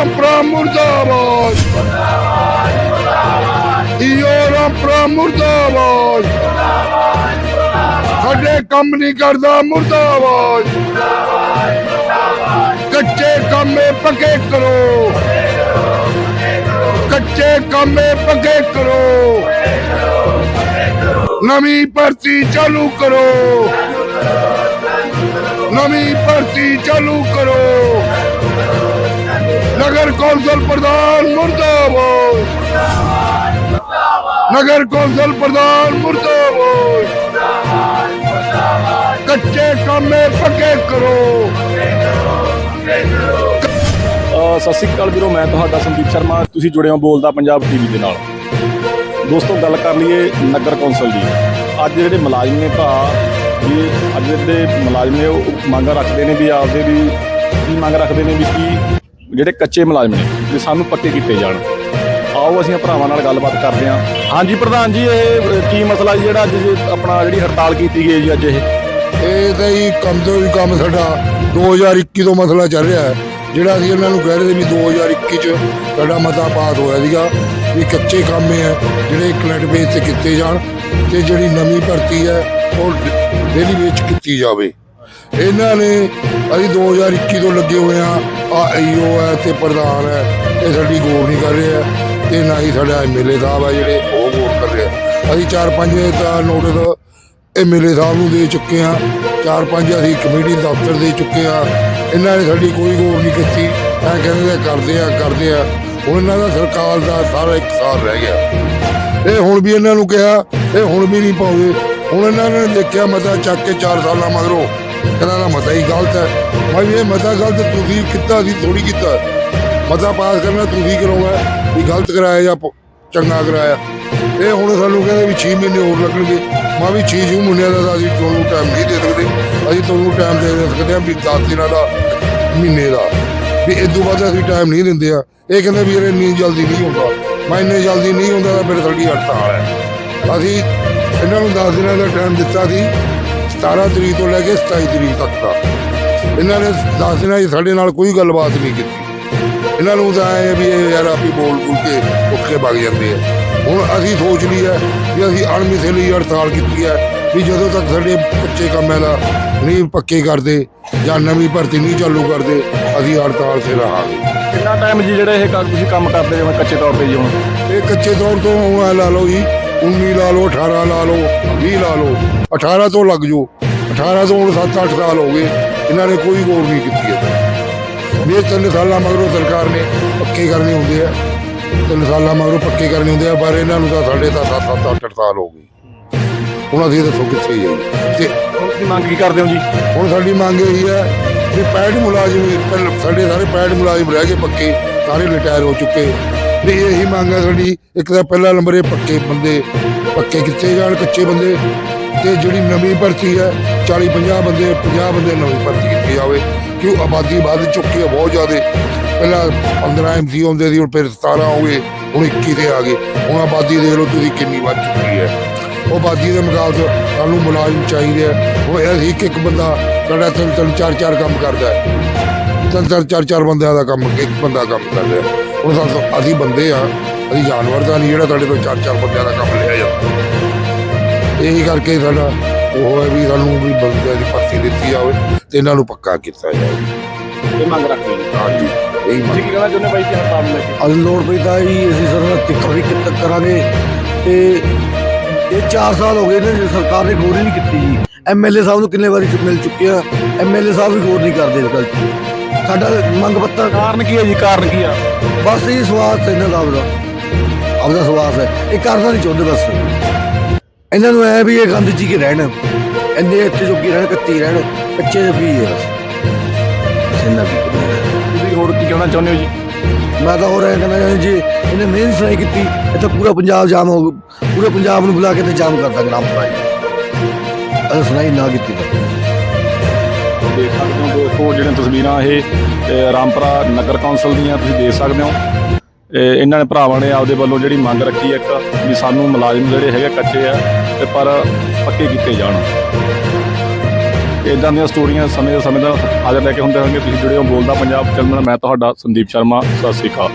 ਰਾਮਪੁਰਾ ਮੁਰਦਾਬਾਦ। ਈਓ ਰਾਮਪੁਰਾ ਮੁਰਦਾਬਾਦ। ਸਾਡੇ ਕੰਮ ਨਹੀਂ ਕਰਦਾ ਮੁਰਦਾਬਾਦ। ਕੱਚੇ ਕੰਮੇ ਪੱਕੇ ਕਰੋ। ਕੱਚੇ ਕੰਮੇ ਪੱਕੇ ਕਰੋ। ਨਵੀਂ ਭਰਤੀ ਚਾਲੂ ਕਰੋ। ਨਵੀਂ ਭਰਤੀ ਚਾਲੂ ਕਰੋ। ਨਗਰ ਕੌਂਸਲ ਪ੍ਰਧਾਨ ਮੁਰਦਾਬਾਦ ਨਗਰ ਕੌਂਸਲ ਪ੍ਰਧਾਨ ਮੁਰਦਾਬਾਦ ਕੱਚੇ ਕੰਮੇ ਪੱਕੇ ਕਰੋ ਅ, ਸਤਿ ਸ੍ਰੀ ਅਕਾਲ ਵੀਰੋ ਮੈਂ ਤੁਹਾਡਾ ਸੰਦੀਪ ਸ਼ਰਮਾ। ਤੁਸੀਂ ਜੁੜੇ ਹੋ ਬੋਲਦਾ ਪੰਜਾਬ ਟੀਵੀ ਦੇ ਨਾਲ। ਦੋਸਤੋ ਗੱਲ ਕਰ ਲਈਏ ਨਗਰ ਕੌਂਸਲ ਦੀ। ਅੱਜ ਜਿਹੜੇ ਮੁਲਾਜ਼ਮ ਨੇ ਭਾ ਵੀ ਅੱਜ ਜਿਹੜੇ ਮੁਲਾਜ਼ਮ ਨੇ ਉਹ ਮੰਗ ਰੱਖਦੇ ਨੇ ਵੀ ਆਪਦੇ ਵੀ ਕੀ ਮੰਗ ਰੱਖਦੇ ਨੇ ਵੀ ਕੀ ਜਿਹੜੇ ਕੱਚੇ ਮੁਲਾਜ਼ਮ ਨੇ, ਵੀ ਸਾਨੂੰ ਪੱਕੇ ਕੀਤੇ ਜਾਣ। ਆਓ ਅਸੀਂ ਭਰਾਵਾਂ ਨਾਲ ਗੱਲਬਾਤ ਕਰਦੇ ਹਾਂ। ਹਾਂਜੀ ਪ੍ਰਧਾਨ ਜੀ, ਇਹ ਕੀ ਮਸਲਾ ਜੀ ਜਿਹੜਾ ਅੱਜ ਜੀ ਆਪਣਾ ਜਿਹੜੀ ਹੜਤਾਲ ਕੀਤੀ ਗਈ ਜੀ ਅੱਜ ਇਹ? ਇਹ ਤਾਂ ਹੀ ਕੰਮ ਤੋਂ ਵੀ ਕੰਮ ਸਾਡਾ 2021 ਤੋਂ ਮਸਲਾ ਚੱਲ ਰਿਹਾ ਹੈ। ਜਿਹੜਾ ਅਸੀਂ ਇਹਨਾਂ ਨੂੰ ਕਹਿ ਰਹੇ ਸੀ ਵੀ 2021 ਚ ਸਾਡਾ ਮਤਾ ਪਾਸ ਹੋਇਆ ਸੀਗਾ ਵੀ ਕੱਚੇ ਕੰਮ ਹੈ, ਜਿਹੜੇ ਕਲੈਟ ਬੇਸ ਤੇ ਕੀਤੇ ਜਾਣ ਤੇ ਜਿਹੜੀ ਨਵੀਂ ਭਰਤੀ ਹੈ, ਉਹ ਡੇਲੀ ਵਿੱਚ ਕੀਤੀ ਜਾਵੇ। ਇਹਨਾਂ ਨੇ ਅਸੀਂ 2021 ਤੋਂ ਲੱਗੇ ਹੋਏ ਆ ਆ ਈਓ ਹੈ ਤੇ ਪ੍ਰਧਾਨ ਹੈ ਇਹ ਸਾਡੀ ਗੌਰ ਨਹੀਂ ਕਰ ਰਿਹਾ ਆ ਤੇ ਨਾ ਹੀ ਸਾਡਾ ਐਮਐਲਏ ਸਾਹਿਬ ਹੈ ਜਿਹੜੇ ਉਹ ਗੌਰ ਕਰ ਰਹੇ ਆ। ਅਸੀਂ ਚਾਰ ਪੰਜ ਤਾਂ ਨੋਟਿਸ ਐਮਐਲਏ ਸਾਹਿਬ ਨੂੰ ਦੇ ਚੁੱਕੇ ਆ ਚਾਰ ਪੰਜ ਅਸੀਂ ਕਮੇਟੀ ਦਫ਼ਤਰ ਦੇ ਚੁੱਕੇ ਆ ਇਹਨਾਂ ਨੇ ਸਾਡੀ ਕੋਈ ਗੌਰ ਨਹੀਂ ਕੀਤੀ। ਐ ਕਹਿੰਦੇ ਕਰਦੇ ਆ ਕਰਦੇ ਆ। ਹੁਣ ਇਹਨਾਂ ਦਾ ਸਰਕਾਰ ਦਾ ਸਾਰਾ ਇੱਕ ਸਾਲ ਰਹਿ ਗਿਆ। ਇਹ ਹੁਣ ਵੀ ਇਹਨਾਂ ਨੂੰ ਕਿਹਾ, ਇਹ ਹੁਣ ਵੀ ਨਹੀਂ ਪਾਉਂਦੇ। ਹੁਣ ਇਹਨਾਂ ਨੇ ਦੇਖਿਆ ਮਤਾ ਚੱਕ ਕੇ 4 ਸਾਲਾਂ ਮਗਰੋਂ। ਇਹਨਾਂ ਦਾ ਮਤਾ ਹੀ ਗਲਤ ਹੈ। ਮੈਂ ਵੀ ਇਹ ਮਤਾ ਗਲਤ ਤੁਸੀਂ ਕੀਤਾ ਸੀ ਥੋੜੀ ਕੀਤਾ। ਮਤਾ ਪਾਸ ਕਰਨਾ, ਤੁਸੀਂ ਕਰੋਗੇ ਵੀ ਗਲਤ ਕਰਾਇਆ ਜਾਂ ਚੰਗਾ ਕਰਾਇਆ। ਇਹ ਹੁਣ ਸਾਨੂੰ ਕਹਿੰਦੇ ਵੀ 6 ਮਹੀਨੇ ਹੋਰ ਲੱਗਣਗੇ। ਮੈਂ ਵੀ 6 ਛੇ ਮਹੀਨਿਆਂ ਦਾ ਅਸੀਂ ਤੁਹਾਨੂੰ ਟਾਈਮ ਨਹੀਂ ਦੇ ਸਕਦੇ। ਅਸੀਂ ਤੁਹਾਨੂੰ ਟਾਈਮ ਦੇ ਸਕਦੇ ਹਾਂ ਵੀ 10 ਦਿਨਾਂ ਦਾ, ਮਹੀਨੇ ਦਾ। ਵੀ ਇਸ ਤੋਂ ਬਾਅਦ ਅਸੀਂ ਟਾਈਮ ਨਹੀਂ ਦਿੰਦੇ ਆ ਇਹ ਕਹਿੰਦੇ ਵੀ ਇਹ ਇੰਨੀ ਜਲਦੀ ਨਹੀਂ ਹੁੰਦਾ। ਮੈਂ ਇੰਨੀ ਜਲਦੀ ਨਹੀਂ ਹੁੰਦਾ ਤਾਂ ਫਿਰ ਸਾਡੀ ਹੜਤਾਲ ਹੈ। ਅਸੀਂ ਇਹਨਾਂ ਨੂੰ 10 ਦਿਨਾਂ ਦਾ ਟਾਈਮ ਦਿੱਤਾ ਸੀ। 17 ਤਰੀਕ ਤੋਂ ਲੈ ਕੇ 27 ਤਰੀਕ ਤੱਕ ਦਾ। ਇਹਨਾਂ ਨੇ 10 ਦਿਨਾਂ 'ਚ ਸਾਡੇ ਨਾਲ ਕੋਈ ਗੱਲਬਾਤ ਨਹੀਂ ਕੀਤੀ। ਇਹਨਾਂ ਨੂੰ ਤਾਂ ਐ ਵੀ ਇਹ ਯਾਰ ਆਪੀ ਬੋਲ ਬੋਲ ਕੇ ਉੱਠ ਕੇ ਵਗ ਜਾਂਦੇ ਆ। ਹੁਣ ਅਸੀਂ ਸੋਚ ਲਈ ਹੈ ਵੀ ਅਸੀਂ ਅਣਮਿੱਥੇ ਲਈ ਹੜਤਾਲ ਕੀਤੀ ਹੈ ਵੀ ਜਦੋਂ ਤੱਕ ਸਾਡੇ ਕੱਚੇ ਕੰਮਾਂ ਦਾ ਨਹੀਂ ਪੱਕੇ ਕਰਦੇ ਜਾਂ ਨਵੀਂ ਭਰਤੀ ਨਹੀਂ ਚਾਲੂ ਕਰਦੇ ਅਸੀਂ ਹੜਤਾਲ ਤੇ ਰਹਾਂਗੇ। ਕਿੰਨਾ ਟਾਈਮ ਜੀ ਜਿਹੜਾ ਇਹ ਕੰਮ ਤੁਸੀਂ ਕੰਮ ਕਰਦੇ ਜਿਵੇਂ ਕੱਚੇ ਤੌਰ ਤੇ ਜੀ ਹੁਣ? ਇਹ ਕੱਚੇ ਤੌਰ ਤੋਂ ਹੁਣ ਲਾ ਲਓ ਜੀ 19 ਲਾ ਲਓ 18 ਲਾ ਲਓ 20 ਲਾ ਲਓ। 18 ਤੋਂ ਲੱਗ ਜਾਓ। 18 ਤੋਂ ਹੁਣ 7-8 ਸਾਲ ਹੋ ਗਏ ਇਹਨਾਂ ਨੇ ਕੋਈ ਗੌਰ ਨਹੀਂ ਕੀਤੀ ਹੈ। ਇਹ ਤਿੰਨ ਸਾਲਾਂ ਮਗਰੋਂ ਸਰਕਾਰ ਨੇ ਪੱਕੇ ਕਰਨੇ ਹੁੰਦੇ ਆ। ਤਿੰਨ ਸਾਲਾਂ ਮਗਰੋਂ ਪੱਕੇ ਕਰਨੇ ਹੁੰਦੇ ਆ ਪਰ ਇਹਨਾਂ ਨੂੰ ਤਾਂ ਸਾਡੇ ਤਾਂ 7-7 8 ਸਾਲ ਹੋ ਗਏ। ਹੁਣ ਅਸੀਂ ਦੱਸੋ ਕਿੱਥੇ ਜਾਈਏ। ਤੇ ਹੁਣ ਤੁਸੀਂ ਮੰਗ ਕੀ ਕਰਦੇ ਹੋ ਜੀ? ਹੁਣ ਸਾਡੀ ਮੰਗ ਇਹੀ ਹੈ ਵੀ 65 ਮੁਲਾਜ਼ਮ ਸਾਡੇ ਸਾਰੇ 65 ਮੁਲਾਜ਼ਮ ਰਹਿ ਗਏ ਪੱਕੇ ਸਾਰੇ ਰਿਟਾਇਰ ਹੋ ਚੁੱਕੇ। ਵੀ ਇਹੀ ਮੰਗ ਹੈ ਸਾਡੀ ਇੱਕ ਤਾਂ ਪਹਿਲਾ ਨੰਬਰ ਇਹ ਪੱਕੇ ਬੰਦੇ ਪੱਕੇ ਕਿੱਥੇ ਜਾਣ ਕੱਚੇ ਬੰਦੇ। ਤੇ ਜਿਹੜੀ ਨਵੀਂ ਭਰਤੀ ਹੈ 40 50 ਬੰਦੇ 50 ਬੰਦੇ ਨਵੀਂ ਭਰਤੀ ਕੀਤੀ ਜਾਵੇ। ਕਿਉਂ ਆਬਾਦੀ ਵੱਧ ਚੁੱਕੀ ਹੈ ਬਹੁਤ ਜ਼ਿਆਦਾ। ਪਹਿਲਾਂ 15 ਐਮਸੀ ਹੁੰਦੇ ਸੀ, ਹੁਣ ਫਿਰ 17 ਹੋ ਗਏ, ਹੁਣ 21 ਤੇ ਆ ਗਏ। ਹੁਣ ਆਬਾਦੀ ਦੇਖ ਲਓ ਤੁਸੀਂ ਕਿੰਨੀ ਵੱਧ ਚੁੱਕੀ ਹੈ। ਉਹ ਆਬਾਦੀ ਦੇ ਮੁਕਾਬਲੇ ਸਾਨੂੰ ਮੁਲਾਜ਼ਮ ਚਾਹੀਦੇ ਆ। ਉਹ ਅਸੀਂ ਇੱਕ ਇੱਕ ਬੰਦਾ ਸਾਡਾ ਤਿੰਨ ਤਿੰਨ, ਚਾਰ ਚਾਰ ਕੰਮ ਕਰਦਾ ਹੈ। ਤਿੰਨ ਤਿੰਨ, ਚਾਰ ਚਾਰ ਬੰਦਿਆਂ ਦਾ ਕੰਮ, ਇੱਕ ਬੰਦਾ ਕੰਮ ਕਰ ਰਿਹਾ ਉਹ ਸਾਨੂੰ ਅਸੀਂ ਬੰਦੇ ਆ, ਅਸੀਂ ਜਾਨਵਰ ਦਾ ਨਹੀਂ ਜਿਹੜਾ ਤੁਹਾਡੇ ਤੋਂ ਚਾਰ ਚਾਰ ਬੰਦਿਆਂ ਦਾ ਕੰਮ ਲਿਆ ਜਾਂਦਾ। ਇਹੀ ਕਰਕੇ ਸਾਡਾ ਉਹ ਹੈ ਵੀ ਸਾਨੂੰ ਵੀ ਬੰਦਿਆਂ ਦੀ ਭਰਤੀ ਦਿੱਤੀ ਜਾਵੇ ਤੇ ਇਹਨਾਂ ਨੂੰ ਪੱਕਾ ਕੀਤਾ ਜਾਵੇ। ਇਹ ਮੰਗ ਰੱਖਦੇ ਜੀ ਹਾਂਜੀ ਇਹੀ ਮੰਗ। ਕੀ ਕਹਿਣਾ ਚਾਹੁੰਦੇ ਬਾਈ ਜੀ ਹੜਤਾਲ ਨੂੰ ਲੈ ਕੇ? ਅੱਜ ਲੋੜ ਪਈ ਤਾਂ ਜੀ ਅਸੀਂ ਸਰ ਤਿੱਖੀ ਕਿਤ ਕਰਾਂਗੇ ਤੇ ਇਹ 4 ਸਾਲ ਹੋ ਗਏ ਨੇ ਜੇ ਸਰਕਾਰ ਨੇ ਗੌਰ ਹੀ ਨਹੀਂ ਕੀਤੀ ਜੀ। ਐਮਐਲਏ ਸਾਹਿਬ ਨੂੰ ਕਿੰਨੇ ਵਾਰੀ ਮਿਲ ਚੁੱਕੇ ਆ। ਐਮਐਲਏ ਸਾਹਿਬ ਵੀ ਗੌਰ ਨਹੀਂ ਕਰਦੇ ਇਸ ਗੱਲ 'ਤੇ। ਸਾਡਾ ਮੰਗ ਪੱਤਰ ਕਾਰਨ ਕੀ ਹੈ ਜੀ? ਕਾਰਨ ਕੀ ਆ? ਬਸ ਇਹ ਸਵਾਸ ਇਹਨਾਂ ਦਾ ਆਪਦਾ। ਆਪਦਾ ਸਵਾਸ ਹੈ। ਇਹ ਕਰਨਾ ਨਹੀਂ ਚਾਹੁੰਦੇ ਬਸ। ਇਹਨਾਂ ਨੂੰ ਐ ਵੀ ਇਹ ਗੰਦ ਜੀ ਕੇ ਰਹਿਣ ਇੰਨੇ ਇੱਥੇ ਜੋਗੀ ਰਹਿਣ ਹੀ ਰਹਿਣ ਕੱਚੇ ਵੀ ਹੈ ਇਹਨਾਂ ਵੀ। ਤੁਸੀਂ ਹੋਰ ਕੀ ਕਹਿਣਾ ਚਾਹੁੰਦੇ ਹੋ ਜੀ? ਮੈਂ ਤਾਂ ਹੋਰ ਇਹ ਕਹਿੰਦਾ ਜੀ ਜੇ ਇਹਨੇ ਮਿਹਨਤ ਨਹੀਂ ਕੀਤੀ ਇਹ ਤਾਂ ਪੂਰਾ ਪੰਜਾਬ ਜਾਮ ਹੋ ਪੂਰੇ ਪੰਜਾਬ ਨੂੰ ਬੁਲਾ ਕੇ ਤੇ ਜਾਮ ਕਰਦਾ ਗ੍ਰਾਮ ਸਭਾ ਅਰੇ ਸੁਣਾਈ ਨਾ ਕੀਤੀ ਤਾਂ। ਦੇਖ ਸਕਦੇ ਹੋ ਦੋਸਤੋ ਜਿਹੜੀਆਂ ਤਸਵੀਰਾਂ ਇਹ ਰਾਮਪੁਰਾ ਨਗਰ ਕੌਂਸਲ ਦੀਆਂ ਤੁਸੀਂ ਦੇਖ ਸਕਦੇ ਹੋ। ਇਹਨਾਂ ਨੇ ਭਰਾਵਾਂ ਨੇ ਆਪਦੇ ਵੱਲੋਂ ਜਿਹੜੀ ਮੰਗ ਰੱਖੀ ਹੈ ਇੱਕ ਵੀ ਸਾਨੂੰ ਮੁਲਾਜ਼ਮ ਜਿਹੜੇ ਹੈਗੇ ਕੱਚੇ ਆ ਤੇ ਪਰ ਪੱਕੇ ਕੀਤੇ ਜਾਣ। ਇਦਾਂ ਦੀਆਂ ਸਟੋਰੀਆਂ ਸਮੇਂ ਦੇ ਸਮੇਂ ਦਾ ਹਾਜ਼ਰ ਲੈ ਕੇ ਹੁੰਦੇ ਹੋਣਗੇ ਤੁਸੀਂ ਜੁੜੇ ਹੋ ਬੋਲਦਾ ਪੰਜਾਬ। ਚੈਨਲ ਮੈਂ ਤੁਹਾਡਾ ਸੰਦੀਪ ਸ਼ਰਮਾ। ਸਤਿ ਸ਼੍ਰੀ ਅਕਾਲ।